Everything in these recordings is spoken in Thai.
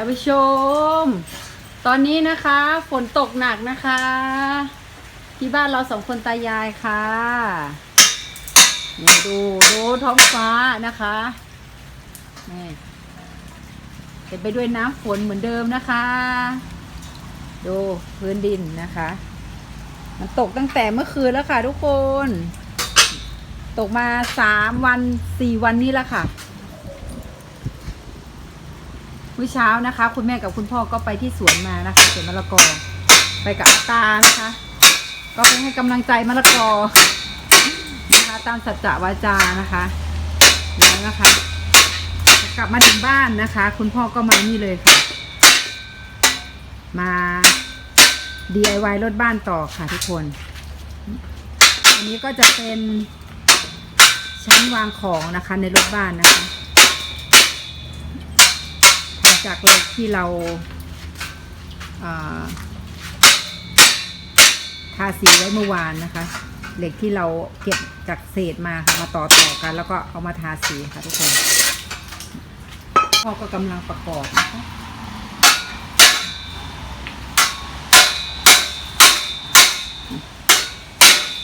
ท่านผู้ชม ตอนนี้นะคะ ฝนตกหนักนะคะ ที่บ้านเราสองคนตายายค่ะนี่ดูดูท้องฟ้านะคะนี่เต็มไปด้วยน้ำฝนเหมือนเดิมนะคะ ดูพื้นดินนะคะ มันตกตั้งแต่เมื่อคืนแล้วค่ะทุกคน ตกมาสามวันสี่วันนี้แล้วค่ะ มื่อเช้านะคะ คุณแม่กับคุณพ่อก็ไปที่สวนมานะคะสวนมะละกอ ไปกับอาตานะคะ ก็ไปให้กำลังใจมะละกอนะคะ ตามสัจจะวาจานะคะแล้วนะคะ กลับมาถึงบ้านนะคะ คุณพ่อก็มานี่เลยค่ะ มา DIY รถบ้านต่อค่ะทุกคน อันนี้ก็จะเป็นชั้นวางของนะคะในรถบ้านนะคะ จากเหล็กที่เราาทาสีไว้เมื่อวานนะคะ เหล็กที่เราเก็บจากเศษมาค่ะมาต่อต่อกัน แล้วก็เอามาทาสีค่ะทุกคนพ่อก็กำลังประกอบนะคะ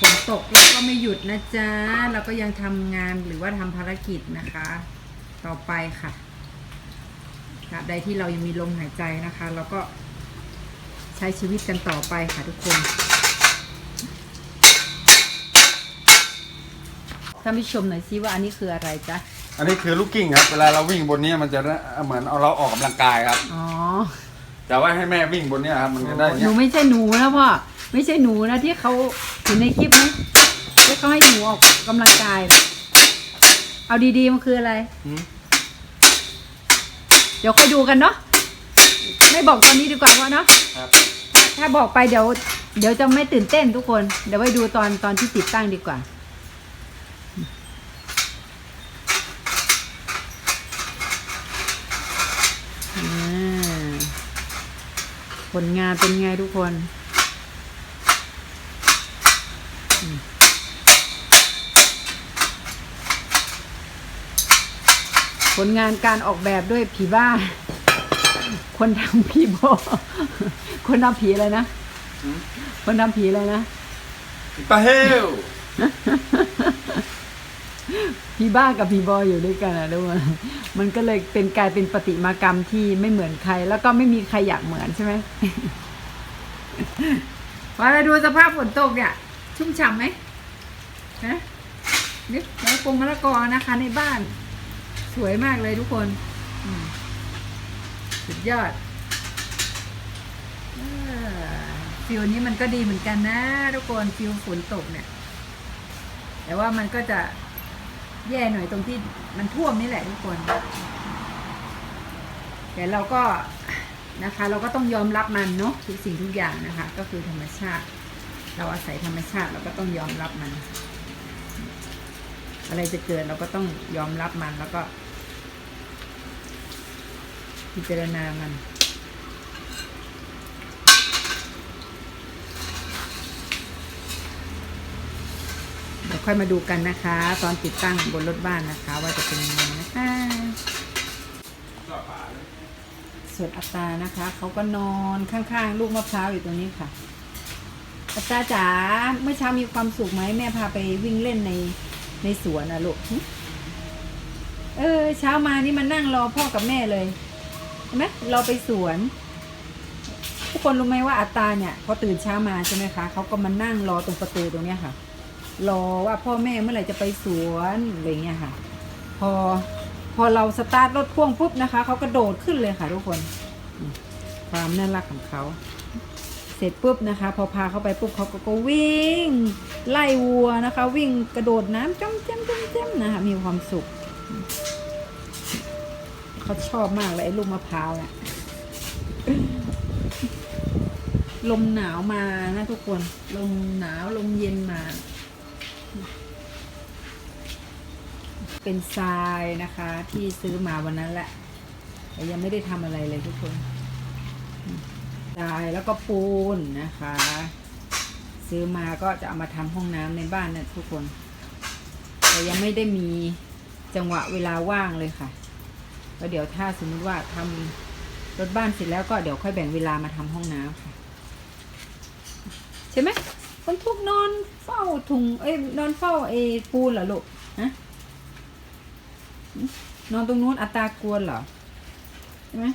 ฝนตกแล้วก็ไม่หยุดนะจ๊ะ เราก็ยังทำงานหรือว่าทำภารกิจนะคะ ต่อไปค่ะ ราบใดที่เรายังมีลมหายใจนะคะเราก็ใช้ชีวิตกันต่อไปค่ะทุกคนท่านผู้ชมหน่อยซิว่าอันนี้คืออะไรจ๊ะอันนี้คือลูกกิ้งครับเวลาเราวิ่งบนนี้มันจะได้เหมือนเอาเราออกกำลังกายครับอ๋อแต่ว่าให้แม่วิ่งบนเนี้ยครับมันจะได้อย่างหเงี้นูยไม่ใช่หนูนะพ่อไม่ใช่หนูนะที่เขาเห็นในคลิปนะที่เขาให้หนูออกกำลังกาย เอาดีๆมันคืออะไร หืมเดี๋ยวค่อยดูกันเนาะไม่บอกตอนนี้ดีกว่าว่าเนาะครับ ถ้าบอกไปเดี๋ยวเดี๋ยวจะไม่ตื่นเต้นทุกคน เดี๋ยวไว้ดูตอนตอนที่ติดตั้งดีกว่าอ่าผลงานเป็นไงทุกคน ผลงานการออกแบบด้วยผีบ้า คนทำผีบอคนทำผีอะไรนะหืมคนทำผีอะไรนะปลาเฮลผีบ้ากับผีบอยอยู่ด้วยกันอะทุกคนมันก็เลยเป็นกลายเป็นปฏิมากรรมที่ไม่เหมือนใคร แล้วก็ไม่มีใครอยากเหมือนใช่ไหมพอเราดูสภาพฝนตกเนี่ย ชุ่มฉ่ำไหมฮะนี่มะละกงมะละกอนะคะในบ้าน สวยมากเลยทุกคนสุดยอดฟิลนี้มันก็ดีเหมือนกันนะทุกคนฟิลฝนตกเนี่ย แต่ว่ามันก็จะแย่หน่อยตรงที่มันท่วมนี่แหละทุกคนแต่เราก็นะคะ เราก็ต้องยอมรับมันเนาะทุกสิ่งทุกอย่างนะคะ ก็คือธรรมชาติ เราอาศัยธรรมชาติเราก็ต้องยอมรับมัน อะไรจะเกิดเราก็ต้องยอมรับมันแล้วก็ พิจารณามันเดี๋ยวค่อยมาดูกันนะคะ ตอนติดตั้งบนรถบ้านนะคะ ว่าจะเป็นยังไงนะคะส่วนอัตานะคะเขาก็นอนข้างๆ ลูกมะพร้าวอยู่ตรงนี้ค่ะ อัตตาจ๋าเมื่อเช้ามีความสุขไหมแม่พาไปวิ่งเล่นในในสวนนะลูกเออเช้ามานี่มันนั่งรอพ่อกับแม่เลย ห็นไหมเราไปสวน ทุกคนรู้ไหมว่าอัตาเนี่ยพอตื่นเช้ามาใช่ไหมคะเขาก็มานั่งรอตรงประตูตรงเนี้ยค่ะ รอว่าพ่อแม่เมื่อไหร่จะไปสวนอะไรเงี้ยค่ะ พอพอเราสตาร์ทรถพ่วงปุ๊บนะคะเขากระโดดขึ้นเลยค่ะทุกคน ความน่ารักของเขาเสร็จปุ๊บนะคะ พอพาเขาไปปุ๊บเขาก็กวิ่ง ไล่วัวนะคะ วิ่งกระโดดน้ำจ้ำจ้ำจ้ำจ้ำนะคะมีความสุข เขาชอบมากเลยไอ้ลูกมะพร้าวเนี่ยลมหนาวมานะทุกคน ลมหนาวลมเย็นมา เป็นทรายนะคะ ที่ซื้อมาวันนั้นแหละ แต่ยังไม่ได้ทำอะไรเลยทุกคนทรายแล้วก็ปูนนะคะ ซื้อมาก็จะเอามาทำห้องน้ำในบ้านนะทุกคน แต่ยังไม่ได้มีจังหวะเวลาว่างเลยค่ะ แล้วเดี๋ยวถ้าสมมติว่าทำรถบ้านเสร็จแล้วก็เดี๋ยวค่อยแบ่งเวลามาทำห้องน้ำค่ะ ใช่ไหมคนทุกนอนเฝ้าถุงเอ้ยนอนเฝ้าเอปูนเหรอลูกฮะนอนตรงนู้นอัตากวนเหรอใช่ไหม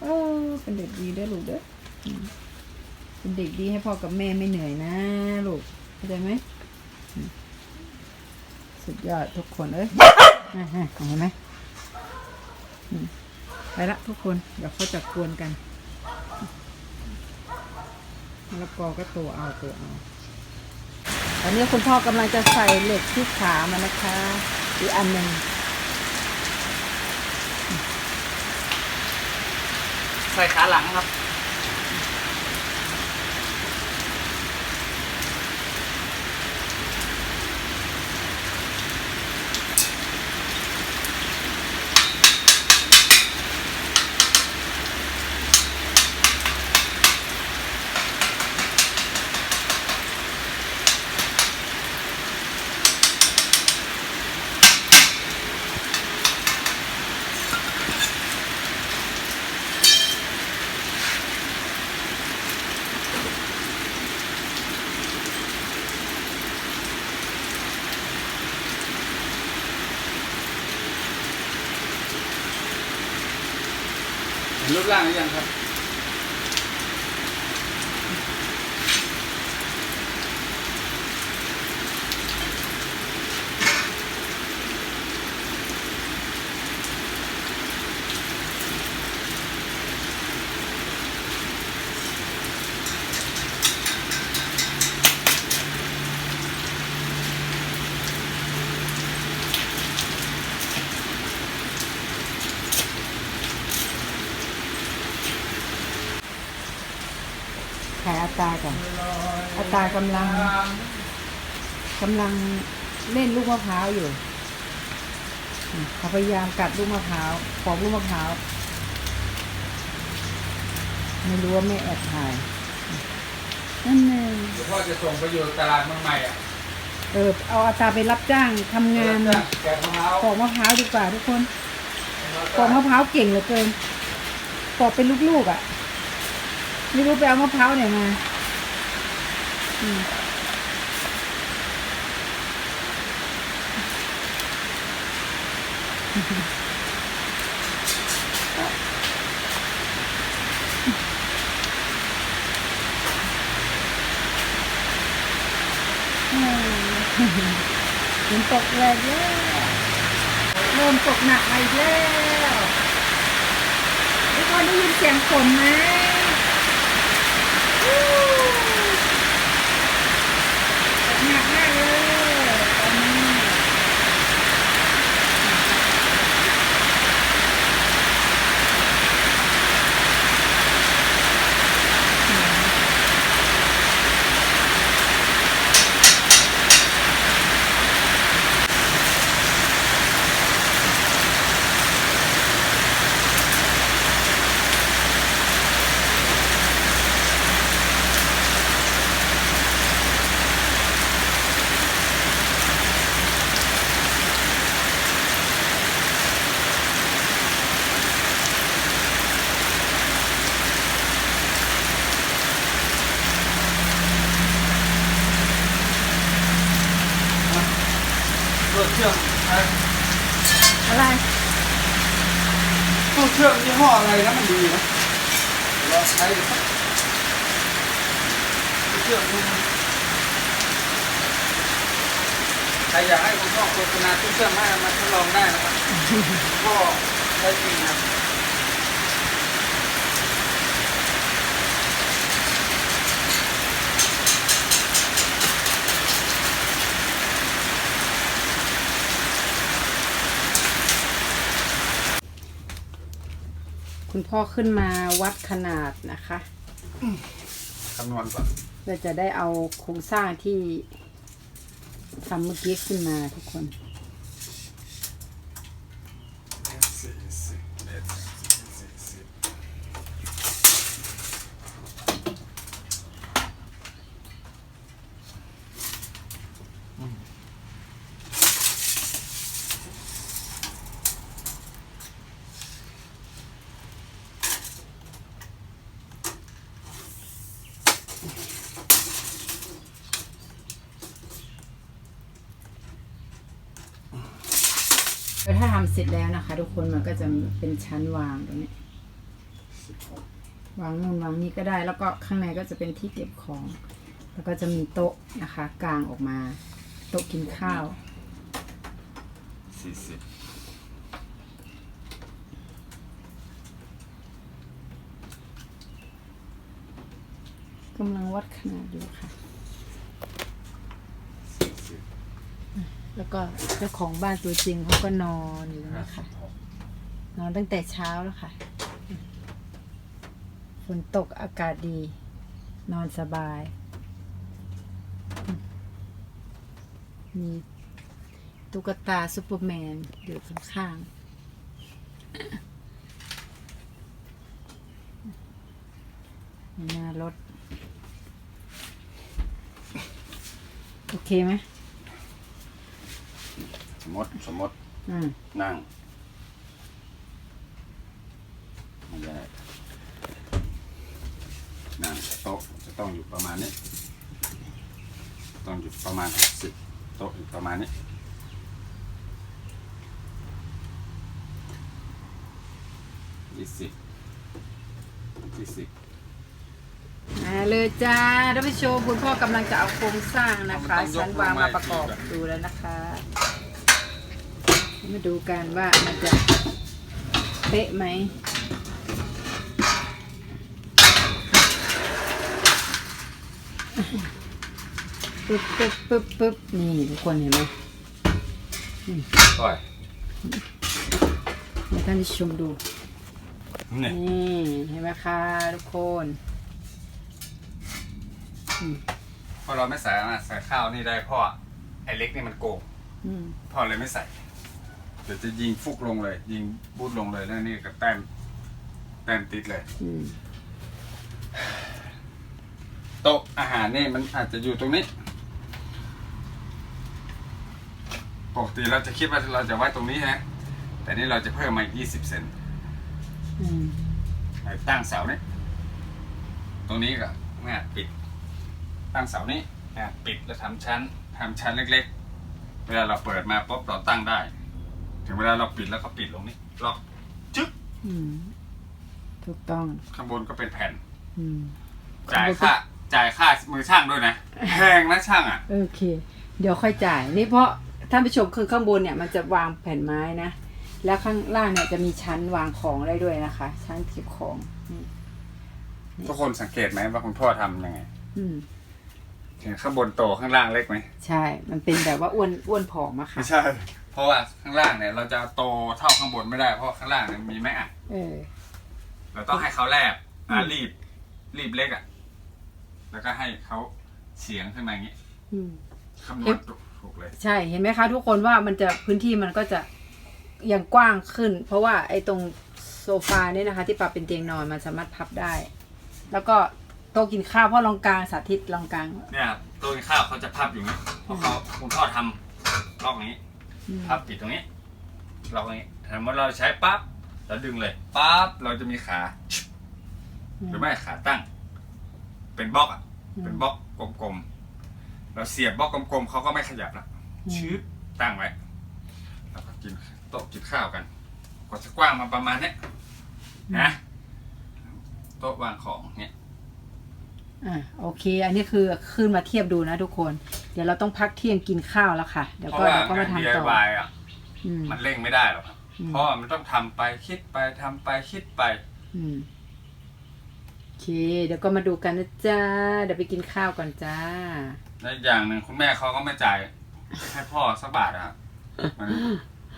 เออเป็นเด็กดีด้อลูกเด้อเป็นเด็กดีให้พ่อกับแม่ไม่เหนื่อยนะลูกเข้าใจไหมสุดยอดทุกคนเอ้ยอ่าฮะเห็นไหม ไปละทุกคน เดี๋ยวเขาจะกวนกันมะละกอก็ตัวเอาตัวเอาตอนนี้คุณพ่อกำลังจะใส่เหล็กที่ขามันนะคะ อีกอันหนึ่งใส่ขาหลังครับ รูปร่างหรือยังครับ ขายอัตราก่อน อัตรา กำลังกำลังเล่นลูกมะพร้าวอยู่อืมเขาพยายามกัดลูกมะพร้าวปอกลูกมะพร้าวไม่รู้ว่าแม่แอบถ่ายนั่นเองเดี๋ยวพ่อจะส่งไปอยู่ตลาดเมืองใหม่อะเออเอาอัตราไปรับจ้างทำงานแกะมะพร้าวปอกมะพร้าวดีกว่าทุกคนปอกมะพร้าวเก่งเหลือเกินปอกเป็นลูกๆอะ ไม่รู้ไปเอามะพร้าวไหนมาอืม ฝนตกแรงแล้วเริ่มตกหนักมาอีกแล้วทุกคนได้ยินเสียงฝนไหมวู้ตกหนักมากเลยตอนนี้ ตัวเชื่อมไอ้ อะไร ตัวเชื่อมยี่ห้ออะไรนะมันดีนะลอง ใช้เชื่อมดูมันใครอยากให้คุณพ่อโฆษณาทุกเชื่อมให้มาทดลองได้นะครับพ่อใช้จริงนะ คุณพ่อขึ้นมาวัดขนาดนะคะคำนวณก่อนเพื่อจะได้เอาโครงสร้างที่ทำเมื่อกี้ขึ้นมาทุกคน สี่สิบเอ็ดสี่สิบ เสร็จแล้วนะคะ ทุกคนมันก็จะเป็นชั้นวางตรงนี้สิบหกวางนู่นวางนี่ก็ได้ แล้วก็ข้างในก็จะเป็นที่เก็บของ แล้วก็จะมีโต๊ะนะคะ กลางออกมา โต๊ะกินข้าวสี่สิบกำลังวัดขนาดอยู่ค่ะ สี่สิบ แล้วก็เจ้าของบ้านตัวจริงเขาก็นอนอยู่ตรงห้านี้สิค่ะบหกนอนตั้งแต่เช้าแล้วค่ะ ฝนตกอากาศดี นอนสบาย มีตุ๊กตาซูเปอร์แมนอยู่ข้างๆมีหน้ารถ โอเคไหมส มมติสมมติอืมนั่งไม่ได้นั่งโต๊ะจะต้องอยู่ประมาณนี้ ต้องอยู่ประมาณหกสิบโต๊ะอยู่ประมาณนี้ยี่สิบยี่สิบมาเลยจ้าท่านผู้ชมคุณพ่อกำลังจะเอาโครงสร้างนะคะมันต้องยกชั้นวางมาประกอบลงมาอีกทีดูแล้วนะคะ มาดูกันว่ามันจะเป๊ะไหมปึ๊บปึ๊บปึ๊บปึ๊บนี่ทุกคนเห็นไหมก่อยให้ท่านผู้ชมดู นี่นี่เห็นไหมคะทุกคนพอเราไม่ใส่นะใส่ข้าวนี่ได้เพราะไอ้เล็กนี่มันโกงอืมพ่อเลยไม่ใส่ เดี๋ยวจะยิงฟุกลงเลย ยิงบูทลงเลยแล้วนี่ก็แต้มแต้มติดเลยอืมโต๊ะอาหารนี่มันอาจจะอยู่ตรงนี้ปกติเราจะคิดว่าเราจะไว้ตรงนี้ฮะ แต่นี่เราจะเพิ่มมาอีก20 เซนอืมให้ตั้งเสานี้ตรงนี้ก็แง่ปิด ตั้งเสานี้แง่ปิดแล้วทำชั้นทำชั้นเล็ก ๆ เวลาเราเปิดมาปุ๊บเราตั้งได้ ถึงเวลาเราปิดแล้วก็ปิดลงนี้ล็อกจึ๊กอืมถูกต้อง ข้างบนก็เป็นแผ่น อืม จ่ายค่าจ่ายค่ามือช่างด้วยนะแพงนะช่างอะ โอเค เดี๋ยวค่อยจ่าย นี่เพราะท่านผู้ชมคือข้างบนเนี่ยมันจะวางแผ่นไม้นะ แล้วข้างล่างเนี่ยจะมีชั้นวางของได้ด้วยนะคะ ชั้นเก็บของนี่ทุกคนสังเกตไหมว่าคุณพ่อทำยังไงอืม เห็นข้างบนโตข้างล่างเล็กไหมใช่ มันเป็นแบบว่าอ้วนอ้วนผอมอะค่ะ ไม่ใช่ เพราะว่าข้างล่างเนี่ย เราจะโตเท่าข้างบนไม่ได้เพราะข้างล่างเนี่ยมีไม้อัดเออ เราต้องให้เขาแลบอะอืมรีบ รีบเล็กอะ แล้วก็ให้เขาเฉียงขึ้นมาอย่างนี้อืม คำนวณถูกเลย ใช่เห็นไหมคะ ทุกคนว่ามันจะพื้นที่มันก็จะยังกว้างขึ้น เพราะว่าไอ้ตรงโซฟาเนี่ยนะคะ ที่ปรับเป็นเตียงนอนมันสามารถพับได้ แล้วก็โต๊ะกินข้าวพ่อลองกลางสาธิตลองกลางเนี่ยครับตัวกินข้าวเขาจะพับอยู่อย่างนี้เพราะเขาคุณพ่อทำล็อกอย่างนี้อืม พับปิดตรงนี้ล็อกอย่างนี้สมมติเราใช้ปั๊บเราดึงเลยปั๊บเราจะมีขาหรือไม่ขาตั้ง เป็นบล็อกอะเป็นบล็อกกลมๆเราเสียบบล็อกกลมๆเขาก็ไม่ขยับละอืมชื้อตั้งไว้แล้วก็กินโต๊ะกินข้าวกันก็จะกว้างมาประมาณเนี้ยนะโต๊ะวางของเนี่ย อะโอเค อันนี้คือขึ้นมาเทียบดูนะทุกคน เดี๋ยวเราต้องพักเที่ยงกินข้าวแล้วค่ะ เดี๋ยวเพก็ราะว่าเดี๋ยวก็มางานทำต่อ DIY อะอืม มันเร่งไม่ได้หรอกครับอืม เพราะว่ามันต้องทำไปคิดไปทำไปคิดไป อืมโอเค เดี๋ยวก็มาดูกันนะจ้า เดี๋ยวไปกินข้าวก่อนจ้า และอีกอย่างหนึ่งคุณแม่เขาก็ไม่จ่ายให้พ่อสักบาทอะครับมัน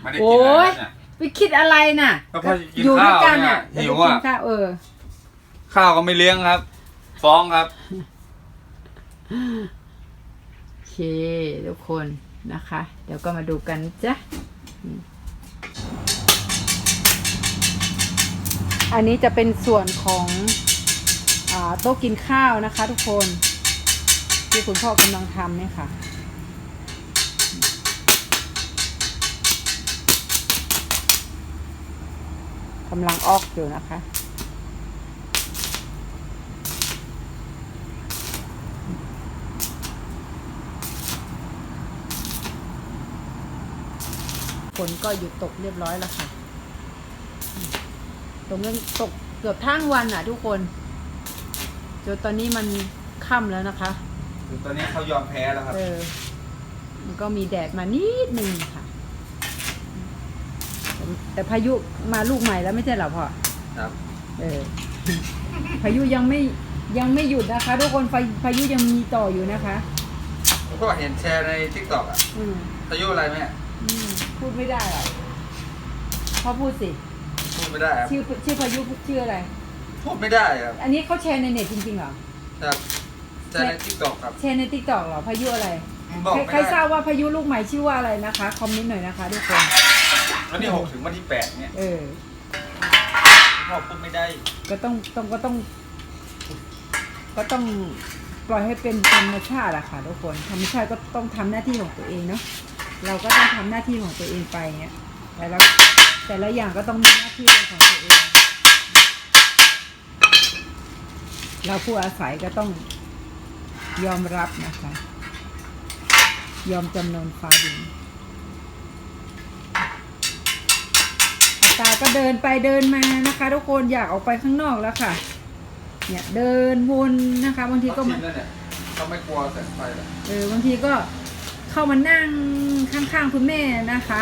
ไม่ได้โอ้กินอะไรยแล้วเนี่ย ไปคิดอะไรน่ะก็พอจะกินอยู่ด้วยกันข้าวเนี่อะยเดี๋ยวหิวไปกินอะข้าวเออ ข้าวก็ไม่เลี้ยงครับ ฟ้องครับ โอเคทุกคนนะคะ เดี๋ยวก็มาดูกันจ้ะอันนี้จะเป็นส่วนของอโต๊ะกินข้าวนะคะ ทุกคนที่คุณพ่อกำลังทำเนี่ยค่ะ กำลังออกอยู่นะคะ ฝนก็หยุดตกเรียบร้อยแล้วค่ะตกเรื่องตกเกือบทั้งวันอะ ทุกคนจนตอนนี้มันค่ำแล้วนะคะ คือตอนนี้เขายอมแพ้แล้วครับ เออ มันก็มีแดดมานิดนึงค่ะ แต่แต่พายุมาลูกใหม่แล้วไม่ใช่เหรอพ่อ ครับ เออ พายุยังไม่ยังไม่หยุดนะคะ ทุกคนพาพายุยังมีต่ออยู่นะคะ ก็เห็นแชร์ในทิกตอกอะอืมอายุอะไรแม่อืมพูด ไม่ได้หรอกพ่อพูดสิ พูดไม่ได้ครับชื่อชื่อพายุชื่ออะไร พูดไม่ได้ครับอันนี้เขาแชร์ในเน็ตจริงๆเหรอ ครับแชร์ในทิกตอกครับ แชร์ในติ๊กต็อกเหรอพายุอะไรบอกใครไม่ใครทราได้บว่าพายุลูกใหม่ชื่อว่าอะไรนะคะ คอมเมนต์หน่อยนะคะทุกคน วันที่หกถึงวันที่แปดเนี่ยเออ พ่อพูดไม่ได้ ก็ต้องต้องก็ต้อง ก็ต้องปล่อยให้เป็นธรรมชาติอะค่ะทุกคน ธรรมชาติก็ต้องทำหน้าที่ของตัวเองเนาะ เราก็ต้องทำหน้าที่ของตัวเองไปเงี้ยแต่ละแต่ละอย่างก็ต้องมีหน้าที่เป็นของตัวเอง เราผู้อาศัยก็ต้องยอมรับนะคะ ยอมจำนนฟ้าดินอาตาก็เดินไปเดินมานะคะ ทุกคนอยากออกไปข้างนอกแล้วค่ะ เนี่ยเดินวนนะคะ บางทีก็เขามาชินแล้วเนี่ยเขาไม่กลัวแสงไฟเลยเออบางทีก็ เข้ามานั่งข้างๆคุณแม่นะคะ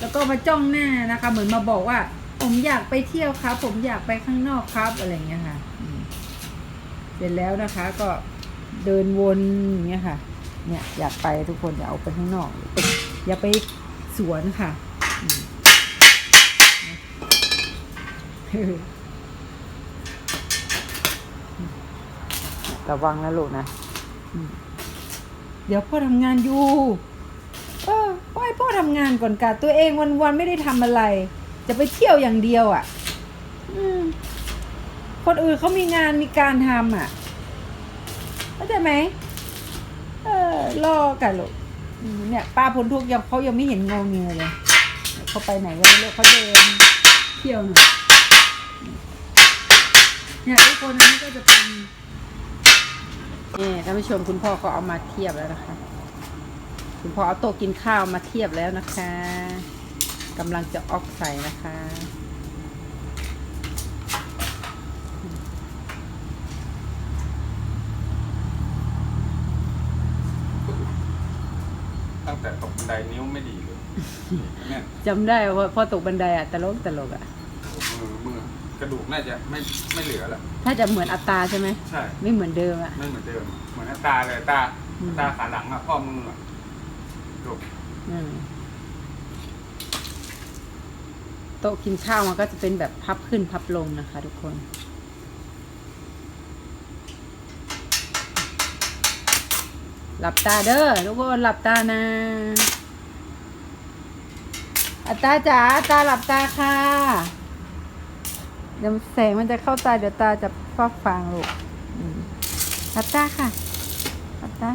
แล้วก็มาจ้องหน้านะคะ เหมือนมาบอกว่า ผมอยากไปเที่ยวครับ ผมอยากไปข้างนอกครับอะไรเงี้ยค่ะเสร็จแล้วนะคะก็เดินวนอย่างเงี้ยค่ะ เนี่ยอยากไปทุกคนอย่าเอาไปข้างนอก อย่าไปสวนค่ะระวังนะลูกนะ เดี๋ยวพ่อทำงานอยู่ เออพ่อให้พ่อทำงานก่อนกะตัวเองวันๆไม่ได้ทำอะไร จะไปเที่ยวอย่างเดียวอะ่ะคนอื่นเขามีงานมีการทำอะเข้าใจไหมเออรอกันลูกอืมเนี่ยป้าพ้นทุกยังเขายังไม่เห็นงอเงยเลยเขาไปไหนกันไม่รู้เขาเดินเที่ยวหน่อยเนี่ยทุกคนนี้ก็จะเป็น นี่ท่านผู้ชมคุณพ่อก็เอามาเทียบแล้วนะคะ คุณพ่อเอาโต๊ะกินข้าวมาเทียบแล้วนะคะกำลังจะออกใส่นะคะ ตั้งแต่ตกบันไดนิ้วไม่ดีเลยเนี่ยจำได้ว่าพ่อตกบันไดอะตลกตลกอะ มือมือ กระดูกน่าจะไม่ไม่เหลือแล้ว ถ้าจะเหมือนอัตตราใช่ไหม ใช่ ไม่เหมือนเดิมอะ ไม่เหมือนเดิม เหมือนตาเลยตาอืมตาขาหลังอะพ่อมืออะดูอืมโต๊ะกินข้าวมันก็จะเป็นแบบพับขึ้นพับลงนะคะ ทุกคน หลับตาเด้อทุกคนหลับตานะ อัตตาจ๋าอัตตาหลับตาค่ะ เดี๋ยวแสงมันจะเข้าตาเดี๋ยวตาจะฟ้าฟางลูกอัตตาค่ะอัตตา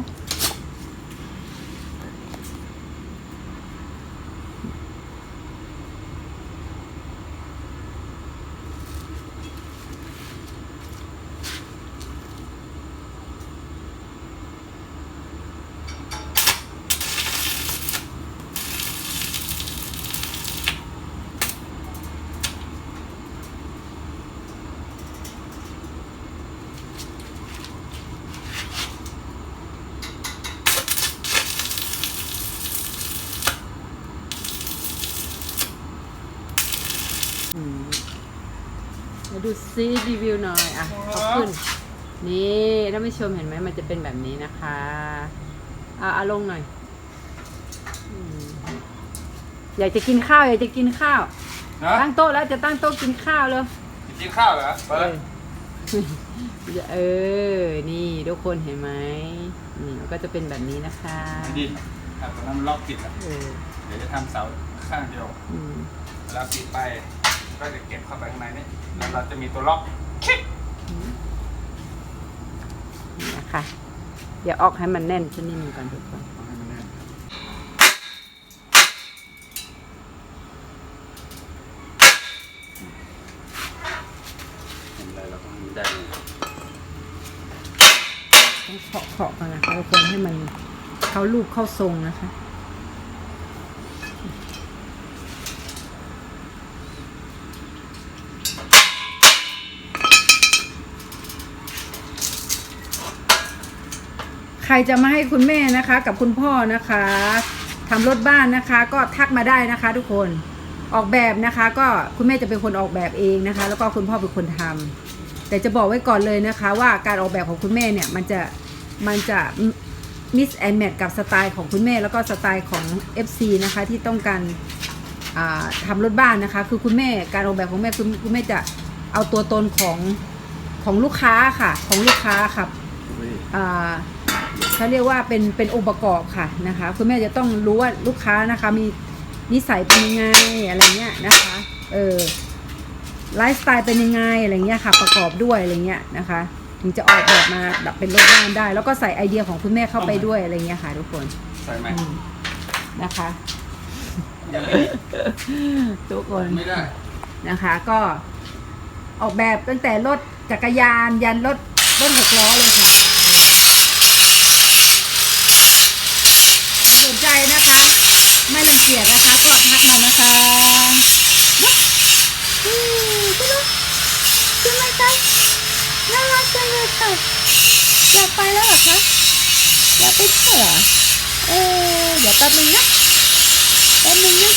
อืมมา ดูซีรีวิวหน่อยอะขอบคุณนี่ท่านผู้ชมเห็นไหมมันจะเป็นแบบนี้นะคะอะเอาลงหน่อยอืมอยากจะกินข้าว อยากจะกินข้าวนะตั้งโต๊ะแล้วจะตั้งโต๊ะกินข้าวเลยกินข้าวเหรอเปิดเออ นี่ทุกคนเห็นไหมนี่มันก็จะเป็นแบบนี้นะคะดีถ้าตอนนั้นมันล็อกปิดอะเออเดี๋ยวจะทำเสาข้างเดียวอืมแล้วปิดไป ก็จะเก็บเข้าไปข้างในนี่แล้วเราจะมีตัวล็อกคลิกนี่นะคะเดี๋ยวออกให้มันแน่นชนิดนึงก่อนทุกคนเอาให้มันแน่นเห็นอะไรเราก็ทำได้เลยต้องเคาะเคาะก่อนนะคะทุกคนให้มันเข้ารูปเข้าทรงนะคะ รจะมาให้คุณแม่นะคะ กับคุณพ่อนะคะทำรถบ้านนะคะ ก็ทักมาได้นะคะ ทุกคนออกแบบนะคะ ก็คุณแม่จะเป็นคนออกแบบเองนะคะ แล้วก็คุณพ่อเป็นคนทำแต่จะบอกไว้ก่อนเลยนะคะ ว่าการออกแบบของคุณแม่เนี่ยมันจะมันจะมิสแอนแมทกับสไตล์ของคุณแม่แล้วก็สไตล์ของ FC นะคะที่ต้องการอ่าทำรถบ้านนะคะ คือคุณแม่การออกแบบของแม่คือคุณแม่จะเอาตัวตนของของลูกค้าค่ะของลูกค้าค่ะอ่า เขาเรียกว่าเป็นเป็นองค์ประกอบค่ะนะคะ คุณแม่จะต้องรู้ว่าลูกค้านะคะมีนิสัยเป็นยังไงอะไรเงี้ยนะคะเออไลฟ์สไตล์เป็นยังไงอะไรเงี้ยค่ะ ประกอบด้วยอะไรเงี้ยนะคะ ถึงจะออกแบบมาแบบเป็นรถบ้านได้ แล้วก็ใส่ไอเดียของคุณแม่เข้าไปด้วยอะไรเงี้ยค่ะ ทุกคนใส่ไหมอืมนะคะอย่าเลยทุกคน ไม่ได้ นะคะก็ออกแบบตั้งแต่รถจักรยานยันรถรถหกล้อเลยค่ะใครสนใจนะคะ ไม่รัง เกียจนะคะก็ทักมานะคะอืมคุณลูกใช่ไมคะน่ารักจังเลยค่ะอยากไปแล้วเหรอคะอยากไปเที่ยวเหรอเออเดี๋ยวแป๊บนึงนะแป๊บนึงนะ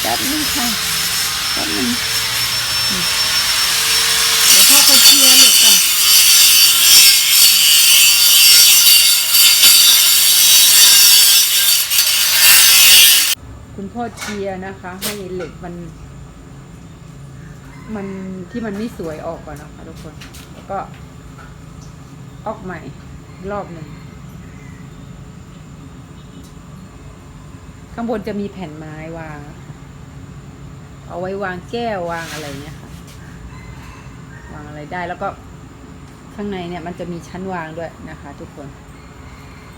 แป๊บนึงค่ะแป๊บนึงอืมเดี๋ยวพ่อไปเคลียร์เหล็กก่อน พ่อเชียร์นะคะ ให้เหล็กมัน มันที่มันไม่สวยออกก่อนนะคะทุกคนแล้วก็ออกใหม่รอบหนึ่งข้างบนจะมีแผ่นไม้วาง เอาไว้วางแก้ววางอะไรเงี้ยค่ะ วางอะไรได้แล้วก็ข้างในเนี่ยมันจะมีชั้นวางด้วยนะคะ ทุกคน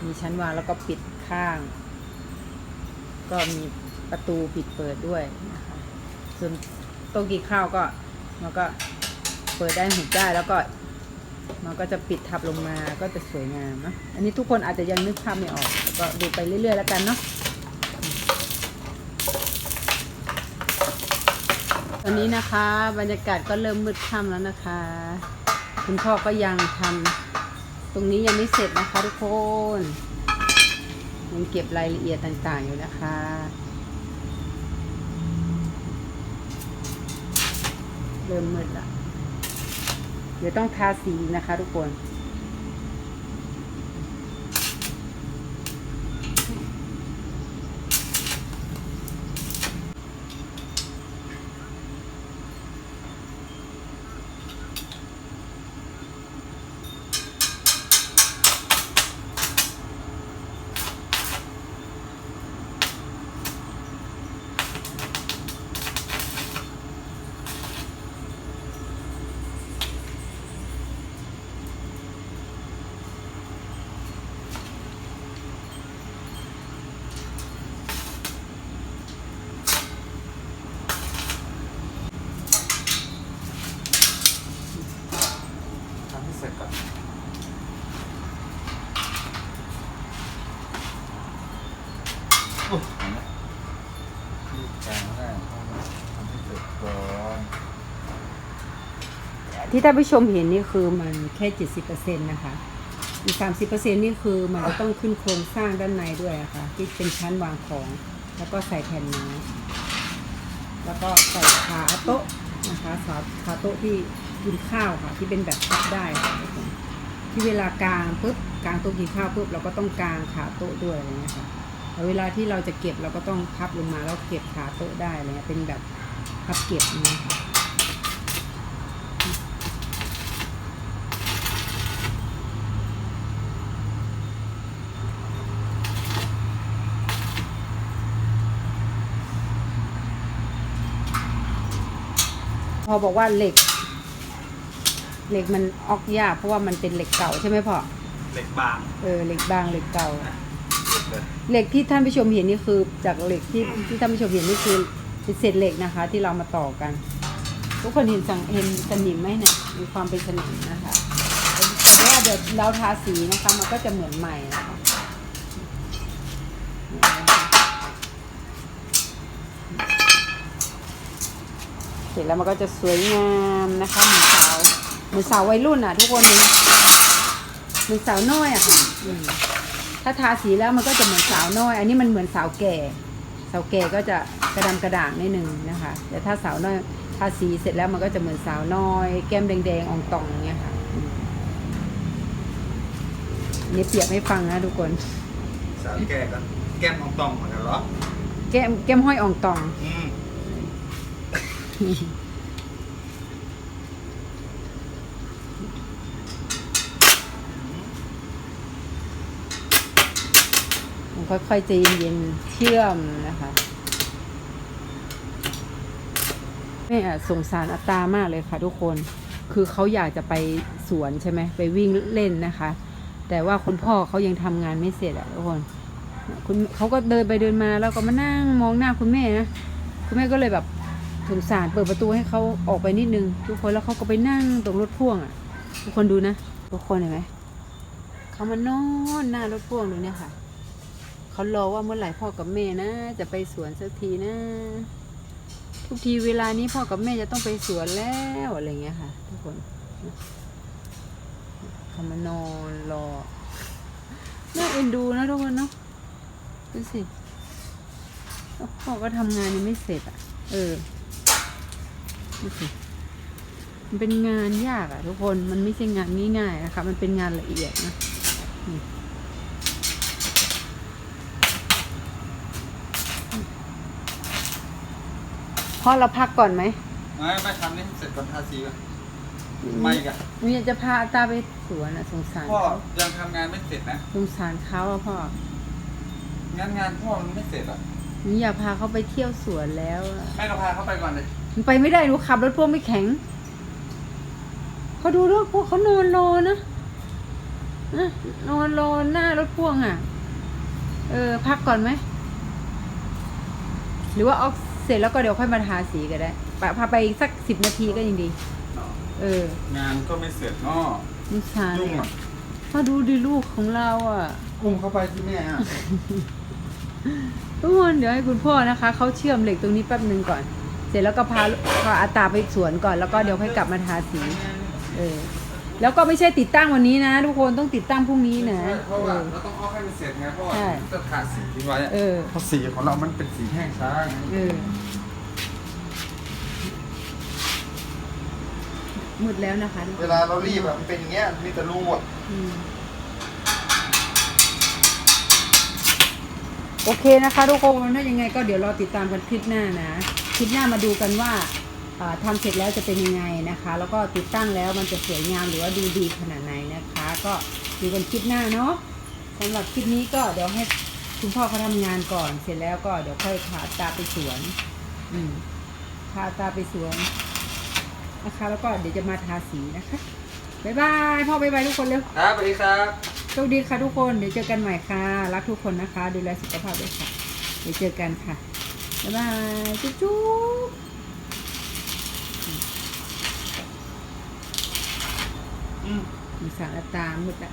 มีชั้นวางแล้วก็ปิดข้าง ก็มี ประตูปิดเปิดด้วยนะคะส่วนโต๊ะกินข้าวก็มันก็เปิดได้หุบได้แล้วก็ มันก็จะปิดทับลงมาก็จะสวยงามนะอันนี้ทุกคนอาจจะยังนึกภาพไม่ออก ก็ดูไปเรื่อยๆแล้วกันเนาะตอนนี้นะคะ บรรยากาศก็เริ่มมืดค่ำแล้วนะคะ คุณพ่อก็ยังทำตรงนี้ยังไม่เสร็จนะคะทุกคนยังเก็บรายละเอียดต่างๆอยู่นะคะ เริ่มมืดละเดี๋ยวต้องทาสีนะคะทุกคน ทำให้เสร็จก่อนโอ้เห็นไหมที่กลางแรกทำให้เสร็จก่อน ที่ท่านผู้ชมเห็นนี่คือมันแค่เจ็ดสิบเปอร์เซ็นต์นะคะ อีกสามสิบเปอร์เซ็นต์นี่คือมันจะต้องขึ้นโครงสร้างด้านในด้วยะค่ะ ที่เป็นชั้นวางของ แล้วก็ใส่แผ่นไม้แล้วก็ใส่ขาโต๊ะนะคะขาขาโต๊ะที่กินข้าวค่ะ ที่เป็นแบบพับได้ค่ะทุกคนที่เวลากลางปุ๊บกลางโต๊ะกินข้าวปุ๊บเราก็ต้องกลางขาโต๊ะด้วยอะไรเงี้ยค่ะแล้วเวลาที่เราจะเก็บเราก็ต้องพับลงมาแล้วเก็บขาโต๊ะได้อะไรเงี้ยเป็นแบบพับเก็บอย่างเงี้ยค่ะ พอบอกว่าเหล็ก เหล็กมันออกยากเพราะว่ามันเป็นเหล็กเก่าใช่ไหมพ่อเหล็กบางเออเหล็กบางเหล็กเก่าเลยเหล็กที่ท่านผู้ชมเห็นนี่คือจากเหล็กที่ที่ท่านผู้ชมเห็นนี่คือเป็นเศษเหล็กนะคะ ที่เรามาต่อกัน ทุกคนเห็นสังเห็นสนิมไหมเนี่ยมีความเป็นสนิมนะคะแต่ว่าเดี๋ยวเราทาสีนะคะมันก็จะเหมือนใหม่นะ เสร็จแล้วมันก็จะสวยงามนะคะเหมือนสาวเหมือนสาววัยรุ่นอะ ทุกคนเห็นเหมือนสาวน้อยอะค่ะอืมถ้าทาสีแล้วมันก็จะเหมือนสาวน้อย อันนี้มันเหมือนสาวแก่ สาวแก่ก็จะกระดำกระด่างนิดนึงนะคะ แต่ถ้าสาวน้อยทาสีเสร็จแล้วมันก็จะเหมือนสาวน้อย แก้มแดงๆอองตองอย่างเงี้ยค่ะอืมอันนี่เปรียบให้ฟังนะทุกคน สาวแก่กันแก้มตองๆเหมือนกันเหรอ แก้มแก้มห้อยอองตอง อืมมัน ค่อยๆใจเย็นๆเชื่อมนะคะแม่สงสารอัตตามากเลยค่ะทุกคน คือเขาอยากจะไปสวนใช่ไหมไปวิ่งเล่นนะคะ แต่ว่าคุณพ่อเขายังทำงานไม่เสร็จอะทุกคนคุณเขาก็เดินไปเดินมาแล้วก็มานั่งมองหน้าคุณแม่นะ คุณแม่ก็เลยแบบ สงสารเปิดประตูให้เขาออกไปนิดนึง ทุกคนแล้วเขาก็ไปนั่งตรงรถพ่วงอะ ทุกคนดูนะ ทุกคนเห็นไหมเขามานอนหน้ารถพ่วงดูเนี่ยค่ะเขารอว่าเมื่อไหร่พ่อกับแม่นะ จะไปสวนสักทีนะ ทุกทีเวลานี้พ่อกับแม่จะต้องไปสวนแล้วอะไรเงี้ยค่ะ ทุกคนเขามานอนรอน่าเอ็นดูนะทุกคนเนาะดูสิแล้วพ่อก็ทำงานยังไม่เสร็จอะ เออ ดูสิมันเป็นงานยากอะทุกคนมันไม่ใช่งานง่ายๆนะคะ มันเป็นงานละเอียดนะนี่พ่อเราพักก่อนไหมไม่ไม่ทำนี่เสร็จก่อนทาสีก่อนไม่อีกันหนูอยากจะพาตาไปสวนอะสงสารพ่อเขายังทำงานไม่เสร็จนะสงสารเขาอะพ่องานงานพ่อมันไม่เสร็จอะหนูอยากพาเขาไปเที่ยวสวนแล้วอะให้เราพาเขาไปก่อนเลย มันไปไม่ได้หนูขับรถพ่วงไม่แข็งเขาดูรถพวกเขานอนรอนะนะนอนรอหน้ารถพ่วงอะเออ พักก่อนไหม หรือว่าเอาเสร็จแล้วก็เดี๋ยวค่อยมาทาสีก็ได้ปะพาไปอีกสักสิบนาทีก็ยังดี เออ งานก็ไม่เสร็จเนาะสงสารยุ่งอะพอดูดิลูกของเราอะอุ้มเข้าไปที่แม่อะทุกคนเดี๋ยวให้คุณพ่อนะคะ เขาเชื่อมเหล็กตรงนี้แป๊บหนึ่งก่อน เสร็จแล้วก็พาพาอาตาไปสวนก่อนแล้วก็เดี๋ยวค่อยกลับมาทาสี เออ แล้วก็ไม่ใช่ติดตั้งวันนี้นะ ทุกคนต้องติดตั้งพรุ่งนี้นะ เพราะว่าเราต้องเอาให้มันเสร็จไงเพราะว่าใช่ จะทาสีทิ้งไว้อะเออ เพราะสีของเรามันเป็นสีแห้งช้าไงเออ มืดแล้วนะคะทุกคนเวลาเรารีบอะมันเป็นอย่างเงี้ยมีแต่รูอะอืม โอเคนะคะทุกคนถ้ายังไงก็เดี๋ยวเรอติดตามกันคลิปหน้านะ คลิปหน้ามาดูกันว่าอ่าทำเสร็จแล้วจะเป็นยังไงนะคะ แล้วก็ติดตั้งแล้วมันจะสวยงามหรือว่าดูดีขนาดไหนนะคะ ก็ดูกันคลิปหน้าเนาะสำหรับคลิปนี้ก็เดี๋ยวให้คุณพ่อเขาทำงานก่อน เสร็จแล้วก็เดี๋ยวค่อยพาตาไปสวน อืมพาตาไปสวนนะคะ แล้วก็เดี๋ยวจะมาทาสีนะคะบ๊ายบายพ่อบ๊ายบายทุกคนเร็วครับสวัสดีครับ คดีค่ะทุกคน เดี๋ยวเจอกันใหม่ค่ะ รักทุกคนนะคะ ดูแลสุขภาพด้วยค่ะ เดี๋ยวเจอกันค่ะ บ๊ายบายจุ๊บจุ๊บอืมมีสารตามืดละ